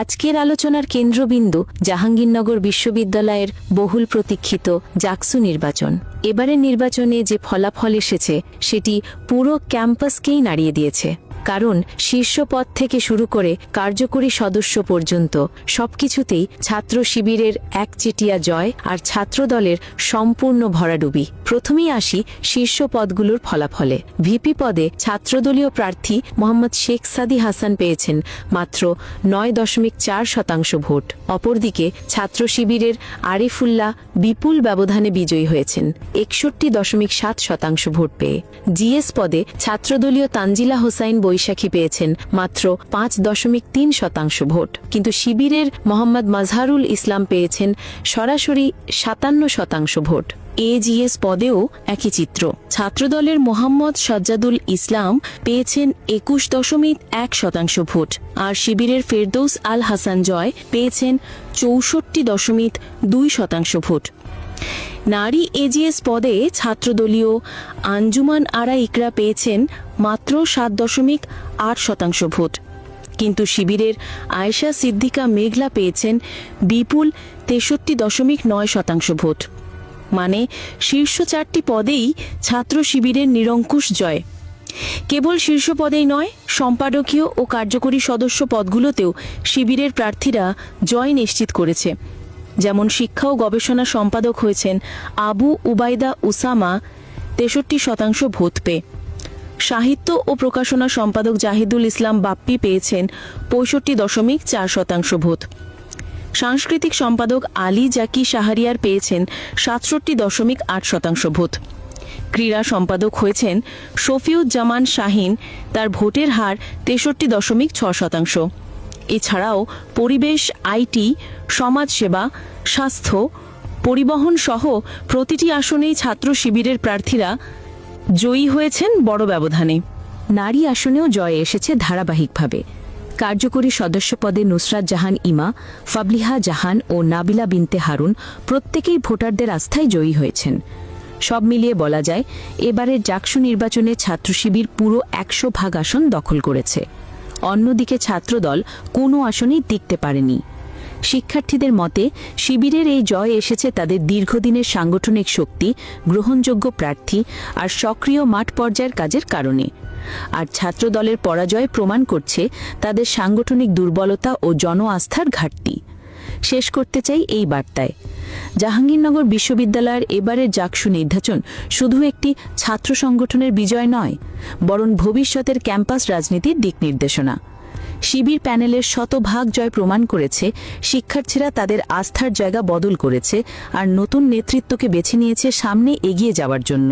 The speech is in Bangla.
আজকের আলোচনার কেন্দ্রবিন্দু জাহাঙ্গীরনগর বিশ্ববিদ্যালয়ের বহুল প্রতীক্ষিত জাকসু নির্বাচন। এবারের নির্বাচনে যে ফলাফল এসেছে, সেটি পুরো ক্যাম্পাসকেই নাড়িয়ে দিয়েছে। কারণ শীর্ষ পদ থেকে শুরু করে কার্যকরী সদস্য পর্যন্ত সবকিছুতেই ছাত্র শিবিরের একচেটিয়া জয় আর ছাত্রদলের সম্পূর্ণ ভরাডুবি। প্রথমেই আসি শীর্ষ পদগুলোর ফলাফলে। ভিপি পদে ছাত্রদলীয় প্রার্থী মোহাম্মদ শেখ সাদি হাসান পেয়েছেন মাত্র নয় দশমিক চার শতাংশ ভোট। অপরদিকে ছাত্র শিবিরের আরিফুল্লাহ বিপুল ব্যবধানে বিজয়ী হয়েছেন, একষট্টি দশমিক সাত শতাংশ ভোট পেয়ে। জিএস পদে ছাত্রদলীয় তানজিলা হোসাইন বৈশাখী পেয়েছেন মাত্র পাঁচ দশমিক তিন শতাংশ ভোট। কিন্তু শিবিরের মোহাম্মদ মাজহারুল ইসলাম পেয়েছেন সরাসরি সাতান্ন শতাংশ ভোট। এজিএস পদেও একই চিত্র। ছাত্রদলের মোহাম্মদ সজ্জাদুল ইসলাম পেয়েছেন একুশ দশমিক এক শতাংশ ভোট। আর শিবিরের ফেরদৌস আল হাসান জয় পেয়েছেন চৌষট্টি দশমিক দুই শতাংশ ভোট। নারী এজিএস পদে ছাত্রদলীয় আঞ্জুমান আরা ইকরা পেয়েছেন মাত্র সাত দশমিক আট শতাংশ ভোট। কিন্তু শিবিরের আয়েশা সিদ্দিকা মেঘলা পেয়েছেন বিপুল তেষট্টি দশমিক নয় শতাংশ ভোট। মানে শীর্ষ চারটি পদেই ছাত্র শিবিরের নিরঙ্কুশ জয়। কেবল শীর্ষ পদেই নয়, সম্পাদকীয় ও কার্যকরী সদস্য পদগুলোতেও শিবিরের প্রার্থীরা জয় নিশ্চিত করেছে। যেমন শিক্ষা ও গবেষণা সম্পাদক হয়েছেন আবু উবাইদা উসামা, তেষট্টি শতাংশ ভোট পেয়ে। সাহিত্য ও প্রকাশনা সম্পাদক জাহিদুল ইসলাম বাপ্পি পেয়েছেন পঁয়ষট্টি দশমিক চার শতাংশ ভোট। সাংস্কৃতিক সম্পাদক আলী জাকি শাহরিয়ার পেয়েছেন সাতষট্টি দশমিক আট শতাংশ ভোট। ক্রীড়া সম্পাদক হয়েছেন শফিউজ্জামান শাহিন, তার ভোটের হার তেষট্টি দশমিক ছ শতাংশ। এছাড়াও পরিবেশ, আইটি, সমাজসেবা, স্বাস্থ্য, পরিবহন সহ প্রতিটি আসনেই ছাত্র শিবিরের প্রার্থীরা জয়ী হয়েছেন বড় ব্যবধানে। নারী আসনেও জয় এসেছে ধারাবাহিকভাবে। কার্যকরী সদস্য পদে নুসরাত জাহান ইমা, ফাবলিহা জাহান ও নাবিলা বিনতে হারুন প্রত্যেকেই ভোটারদের আস্থায় জয়ী হয়েছেন। সব মিলিয়ে বলা যায়, এবারের জাকসু নির্বাচনে ছাত্র শিবির পুরো একশো ভাগ আসন দখল করেছে। অন্যদিকে ছাত্রদল কোনো আসনেই টিকতে পারেনি। শিক্ষার্থীদের মতে, শিবিরের এই জয় এসেছে তাদের দীর্ঘদিনের সাংগঠনিক শক্তি, গ্রহণযোগ্য প্রার্থী আর সক্রিয় মাঠ পর্যায়ের কাজের কারণে। আর ছাত্রদলের পরাজয় প্রমাণ করছে তাদের সাংগঠনিক দুর্বলতা ও জন আস্থার ঘাটতি। শেষ করতে চাই এই বার্তায়। জাহাঙ্গীরনগর বিশ্ববিদ্যালয়ের এবারের জাকসু নির্ধাচন শুধু একটি ছাত্র সংগঠনের বিজয় নয়, বরং ভবিষ্যতের ক্যাম্পাস রাজনীতির দিক নির্দেশনা। শিবির প্যানেলের শতভাগ জয় প্রমাণ করেছে, শিক্ষার্থীরা তাদের আস্থার জায়গা বদল করেছে, আর নতুন নেতৃত্বকে বেছে নিয়েছে সামনে এগিয়ে যাওয়ার জন্য।